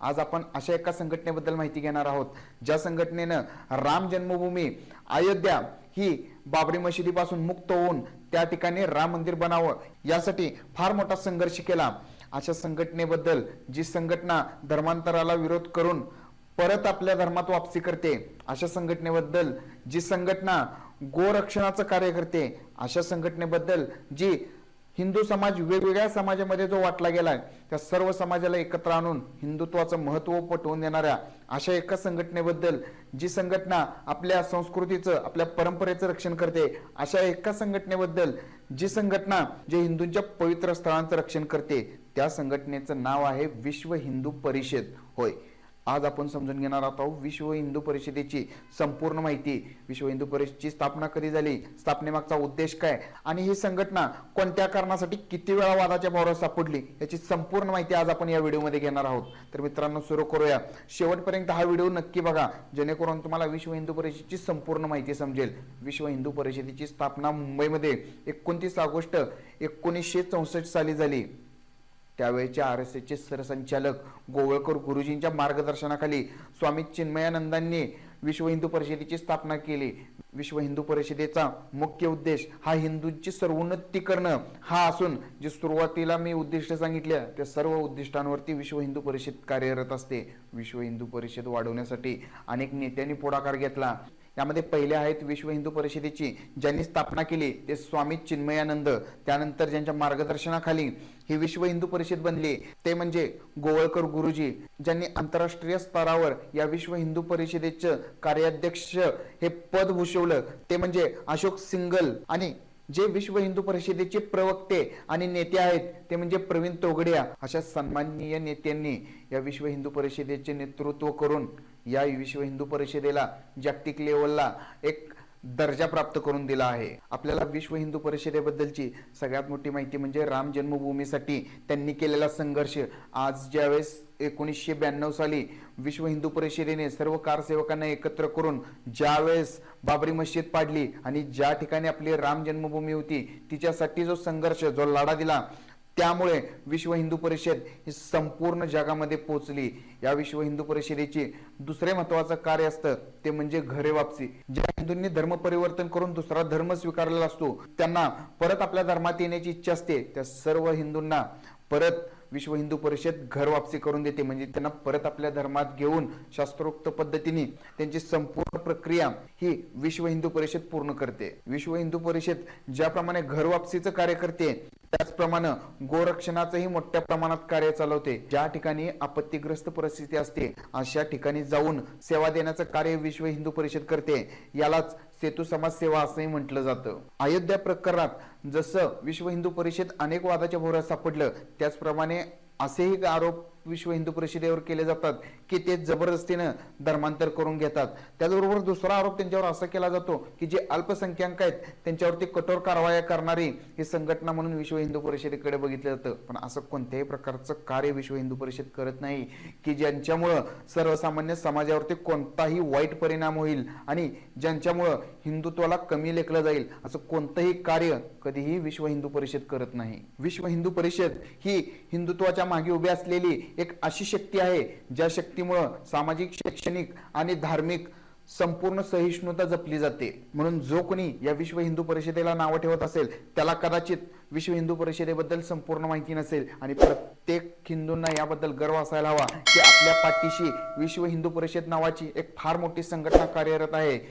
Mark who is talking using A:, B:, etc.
A: आज आपण अशा एका संघटनेबद्दल माहिती घेणार आहोत. ज्या संघटनेनं राम जन्मभूमी अयोध्या ही बाबरी मशिदीपासून मुक्त होऊन त्या ठिकाणी राम मंदिर बनावं यासाठी फार मोठा संघर्ष केला. अशा संघटनेबद्दल जी संघटना धर्मांतराला विरोध करून परत आपल्या धर्मात वापसी करते अशा संघटनेबद्दल जी संघटना गोरक्षणाचं कार्य करते अशा संघटनेबद्दल जी हिंदू समाज वेगवेगळ्या समाजामध्ये जो वाटला गेला आहे त्या सर्व समाजाला एकत्र आणून हिंदुत्वाचं महत्त्व पटवून देणाऱ्या अशा एका संघटनेबद्दल जी संघटना आपल्या संस्कृतीचं आपल्या परंपरेचं रक्षण करते अशा एका संघटनेबद्दल जी संघटना जे हिंदूंच्या पवित्र स्थळांचं रक्षण करते त्या संघटनेचं नाव आहे विश्व हिंदू परिषद. होय. आज आपण समजून घेणार आहोत विश्व हिंदू परिषदेची संपूर्ण माहिती. विश्व हिंदू परिषदेची स्थापना कधी झाली? स्थापनेमागचा उद्देश काय? आणि ही संघटना कोणत्या कारणासाठी किती वेळा वादाच्या भावावर सापडली? याची संपूर्ण माहिती आज आपण या व्हिडिओमध्ये घेणार आहोत. तर मित्रांनो सुरू करूया. शेवटपर्यंत हा व्हिडिओ नक्की बघा. जेणेकरून तुम्हाला विश्व हिंदू परिषदेची संपूर्ण माहिती समजेल. विश्व हिंदू परिषदेची स्थापना मुंबईमध्ये एकोणतीस ऑगस्ट एकोणीसशे चौसष्ट साली झाली. त्यावेळेचे आर एस एसचे सरसंचालक गोवळकर गुरुजींच्या मार्गदर्शनाखाली स्वामी चिन्मयानंदांनी विश्व हिंदू परिषदेची स्थापना केली. विश्व हिंदू परिषदेचा मुख्य उद्देश हा हिंदूंची सर्वोन्नती करणं हा असून जे सुरुवातीला मी उद्दिष्ट सांगितल्या त्या सर्व उद्दिष्टांवरती विश्व हिंदू परिषद कार्यरत असते. विश्व हिंदू परिषद वाढवण्यासाठी अनेक नेत्यांनी पुढाकार घेतला. यामध्ये पहिले आहेत विश्व हिंदू परिषदेची ज्यांनी स्थापना केली ते स्वामी चिन्मयानंद. त्यानंतर ज्यांच्या मार्गदर्शनाखाली ही विश्व हिंदू परिषद बनली ते म्हणजे गोवळकर गुरुजी ज्यांनी आंतरराष्ट्रीय स्तरावर या विश्व हिंदू परिषदेचं कार्याध्यक्ष हे पद भूषवलं. ते म्हणजे अशोक सिंगल. आणि जे विश्व हिंदू परिषदेचे प्रवक्ते आणि नेते आहेत ते म्हणजे प्रवीण तोगडिया. अशा सन्माननीय नेत्यांनी या विश्व हिंदू परिषदेचे नेतृत्व करून या विश्व हिंदू परिषदेला जागतिक लेवलला एक दर्जा प्राप्त करून दिला आहे. आपल्याला विश्व हिंदू परिषदेबद्दलची सगळ्यात मोठी माहिती म्हणजे राम जन्मभूमीसाठी त्यांनी केलेला संघर्ष. आज ज्यावेळेस एकोणीसशे ब्याण्णव साली विश्व हिंदू परिषदेने सर्व कारसेवकांना एकत्र करून ज्यावेळेस बाबरी मस्जिद पाडली आणि ज्या ठिकाणी आपली राम जन्मभूमी होती तिच्यासाठी जो संघर्ष जो लढा दिला त्यामुळे विश्व हिंदू परिषद ही संपूर्ण जगामध्ये पोहोचली. या विश्व हिंदू परिषदेचे दुसरे महत्वाचं कार्य असतं ते म्हणजे घरे वापसी. ज्या हिंदूंनी धर्म परिवर्तन करून दुसरा धर्म स्वीकारलेला असतो त्यांना परत आपल्या धर्मात येण्याची इच्छा असते. त्या सर्व हिंदूंना परत विश्व हिंदू परिषद घर वापसी करून देते. म्हणजे त्यांना परत आपल्या धर्मात घेऊन शास्त्रोक्त पद्धतीने त्यांची संपूर्ण प्रक्रिया ही विश्व हिंदू परिषद पूर्ण करते. विश्व हिंदू परिषद ज्याप्रमाणे घर वापसीचं कार्य करते त्याचप्रमाणे गोरक्षणाचंही मोठ्या प्रमाणात कार्य चालवते. ज्या ठिकाणी आपत्तीग्रस्त परिस्थिती असते अशा ठिकाणी जाऊन सेवा देण्याचं कार्य विश्व हिंदू परिषद करते. यालाच सेतू समाज सेवा असंही म्हटलं जातं. अयोध्या प्रकरणात जसं विश्व हिंदू परिषद अनेक वादाच्या भोवऱ्यात सापडलं त्याचप्रमाणे असेही आरोप विश्व हिंदू परिषदेवर केले जातात की ते जबरदस्तीनं धर्मांतर करून घेतात. त्याचबरोबर दुसरा आरोप त्यांच्यावर असा केला जातो की जे अल्पसंख्याक आहेत त्यांच्यावरती कठोर कारवाया करणारी ही संघटना म्हणून विश्व हिंदू परिषदेकडे बघितलं जातं. पण असं कोणत्याही प्रकारचं कार्य विश्व हिंदू परिषद करत नाही की ज्यांच्यामुळं सर्वसामान्य समाजावरती कोणताही वाईट परिणाम होईल आणि ज्यांच्यामुळं हिंदुत्वाला कमी लेखलं जाईल असं कोणतंही कार्य कधीही विश्व हिंदू परिषद करत नाही. विश्व हिंदू परिषद ही हिंदुत्वाच्या मागे उभी असलेली एक अशी शक्ती आहे ज्या शक्तीमुळं सामाजिक शैक्षणिक आणि धार्मिक संपूर्ण सहिष्णुता जपली जाते. म्हणून जो कोणी या विश्व हिंदू परिषदेला नावं ठेवत असेल त्याला कदाचित विश्व हिंदू परिषदेबद्दल संपूर्ण माहिती नसेल आणि प्रत्येक हिंदूंना याबद्दल गर्व असायला हवा की आपल्या पाठीशी विश्व हिंदू परिषद नावाची एक फार मोठी संघटना कार्यरत आहे.